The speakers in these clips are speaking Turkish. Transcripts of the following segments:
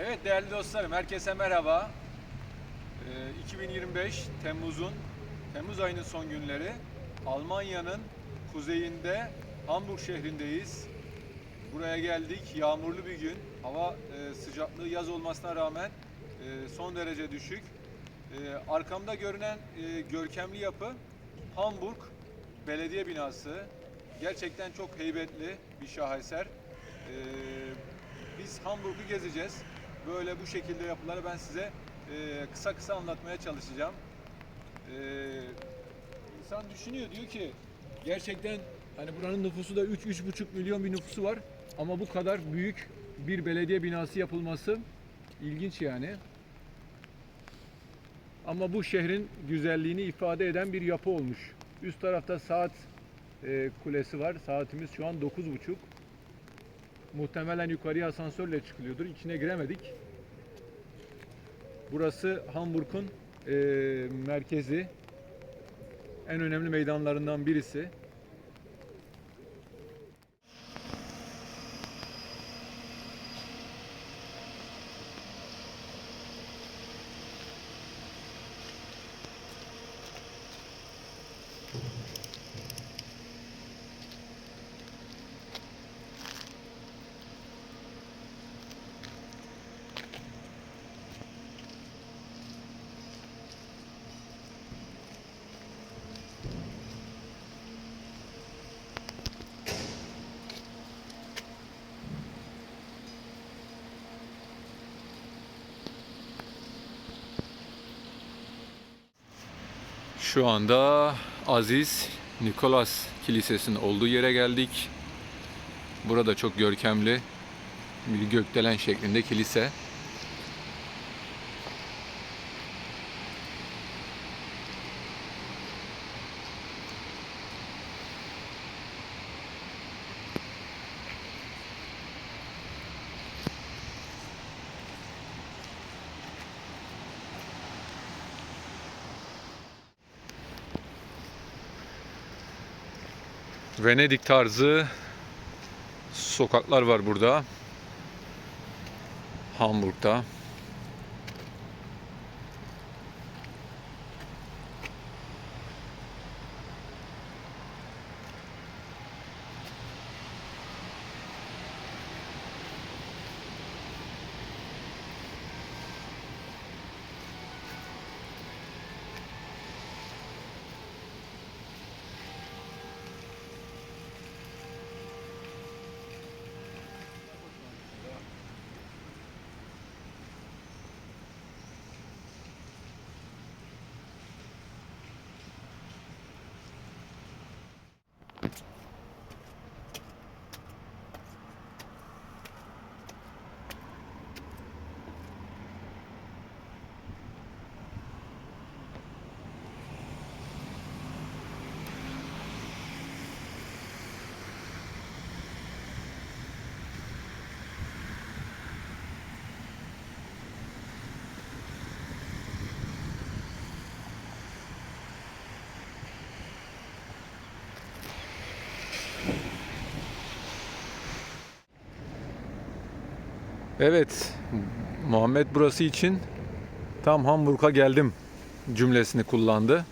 Evet değerli dostlarım, herkese merhaba. Ee, 2025 Temmuz'un Temmuz ayının son günleri Almanya'nın kuzeyinde Hamburg şehrindeyiz. Buraya geldik. Yağmurlu bir gün. Hava e, sıcaklığı yaz olmasına rağmen e, son derece düşük. E, arkamda görünen e, görkemli yapı Hamburg Belediye Binası. Gerçekten çok heybetli bir şaheser. E, biz Hamburg'u gezeceğiz. Böyle bu şekilde yapıları ben size e, kısa kısa anlatmaya çalışacağım. E, insan düşünüyor diyor ki gerçekten hani buranın nüfusu da 3-3,5 milyon bir nüfusu var ama bu kadar büyük bir belediye binası yapılması ilginç yani. Ama bu şehrin güzelliğini ifade eden bir yapı olmuş. Üst tarafta saat e, kulesi var. Saatimiz şu an 9.30. Muhtemelen yukarıya asansörle çıkılıyordur. İçine giremedik. Burası Hamburg'un e, merkezi. En önemli meydanlarından birisi. Şu anda Aziz Nikolas Kilisesi'nin olduğu yere geldik. Burada çok görkemli bir gökdelen şeklinde kilise. Venedik tarzı sokaklar var burada. Hamburg'da. Evet, Muhammed burası için tam Hamburg'a geldim cümlesini kullandı.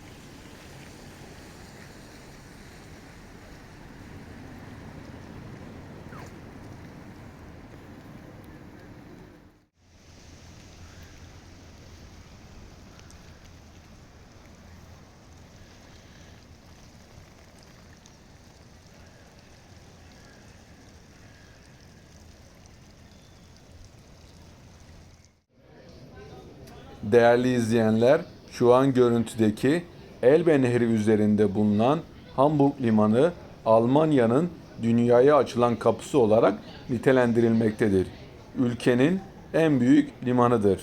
Değerli izleyenler, şu an görüntüdeki Elbe Nehri üzerinde bulunan Hamburg Limanı Almanya'nın dünyaya açılan kapısı olarak nitelendirilmektedir. Ülkenin en büyük limanıdır.